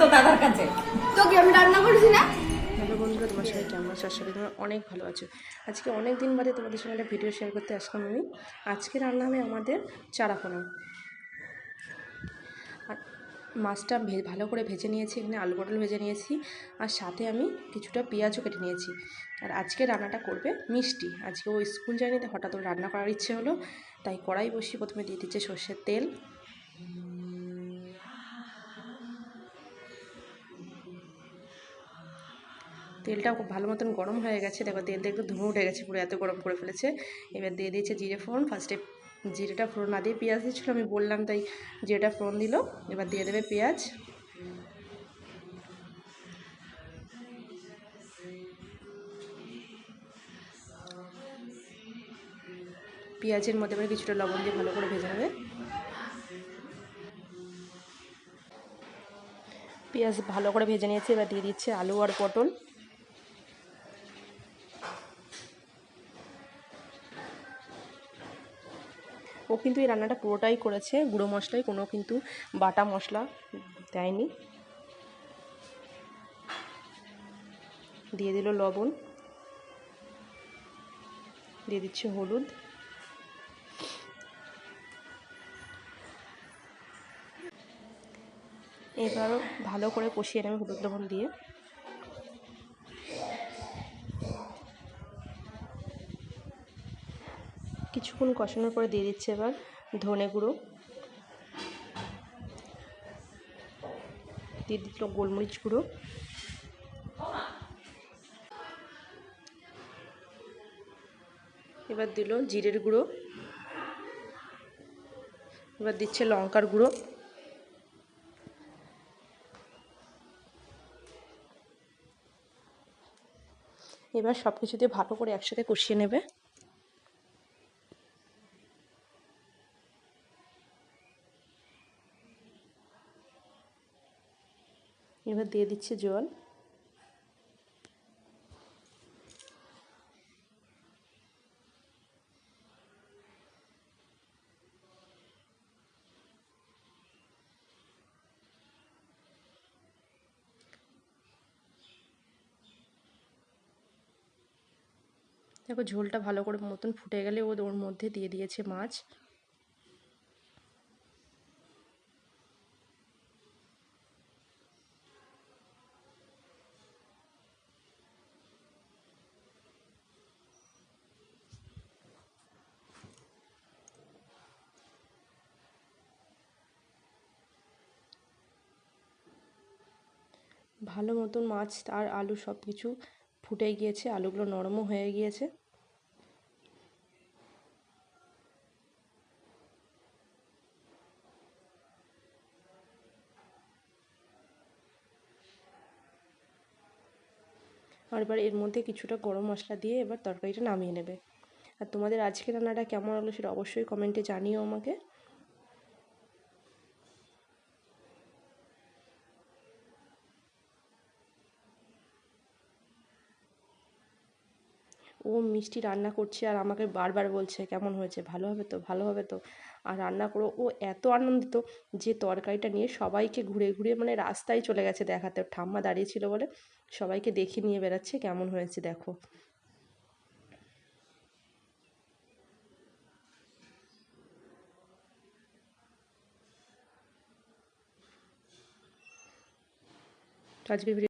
তো দাদার কাছে তোকে আমি রান্না তোমার অনেক ভালো আছো। আজকে অনেক দিন বাদে তোমাদের সঙ্গে একটা ভিডিও শেয়ার করতে আসলাম আমি। আজকে রান্না হবে আমাদের চারাপোনা। মাছটা ভালো করে ভেজে নিয়েছি, এখানে আলু পটল ভেজে নিয়েছি, আর সাথে আমি কিছুটা পেঁয়াজও কেটে নিয়েছি। আর আজকে রান্নাটা করবে মিষ্টি। আজকে ও স্কুল যায়নি, তাই হঠাৎ ওর রান্না করার ইচ্ছে হলো, তাই কড়াই বসিয়ে প্রথমে দিয়ে দিচ্ছে সর্ষের তেল। তেলটা খুব ভালো মতন গরম হয়ে গেছে, দেখো তেলটা একটু ধুমে উঠে গেছে, পুরো এত গরম করে ফেলেছে। এবার দিয়ে দিয়েছে জিরে ফোড়ন ফার্স্টে জিরেটা ফোড়ন না দিয়ে পেঁয়াজ দিচ্ছিল আমি বললাম তাই জিরেটা ফোড়ন দিল, এবার দিয়ে দেবে পেঁয়াজ। পেঁয়াজের মধ্যে এবার কিছুটা লবণ দিয়ে ভালো করে ভেজে নেবে। পেঁয়াজ ভালো করে ভেজে নিয়েছি, এবার দিয়ে দিচ্ছে আলু আর পটল। ও কিন্তু এই রান্নাটা পুরোটাই করেছে। গুঁড়ো মশলায় কোনো কিন্তু বাটা মশলা দেয়নি। দিয়ে দিল লবণ। দিয়ে দিচ্ছে হলুদ। এবারও ভালো করে কষিয়ে নেবে হলুদ লবণ দিয়ে। কিছুক্ষণ কষানোর পরে দিয়ে দিচ্ছে এবার ধনে গুঁড়ো। দিয়ে দিচ্ছিল গোলমরিচ গুঁড়ো। এবার দিল জিরের গুঁড়ো। এবার দিচ্ছে লঙ্কার গুঁড়ো। এবার সব কিছু দিয়ে ভালো করে একসাথে কষিয়ে নেবে। এবার দিয়ে দিচ্ছে জল। দেখো ঝোলটা ভালো করে মতন ফুটে গেলে ও ওর মধ্যে দিয়ে দিয়েছে মাছ। ভালো মতন মাছ আর আলু সব কিছু ফুটে গিয়েছে, আলুগুলো নরমও হয়ে গিয়েছে। আর এবার এর মধ্যে কিছুটা গরম মশলা দিয়ে এবার তরকারিটা নামিয়ে নেবে। আর তোমাদের আজকে রান্নাটা কেমন হলো সেটা অবশ্যই কমেন্টে জানিও আমাকে। ও মিষ্টি রান্না করছে আর আমাকে বারবার বলছে, কেমন হয়েছে? ভালো হবে তো? ভালো হবে তো? আর রান্না করো ও এত আনন্দিত যে তরকারিটা নিয়ে সবাইকে ঘুরে ঘুরে মানে রাস্তায় চলে গেছে দেখাতে। ঠাম্মা দাঁড়িয়ে ছিল বলে সবাইকে দেখে নিয়ে বেড়াচ্ছে, কেমন হয়েছে দেখো। ভিডিও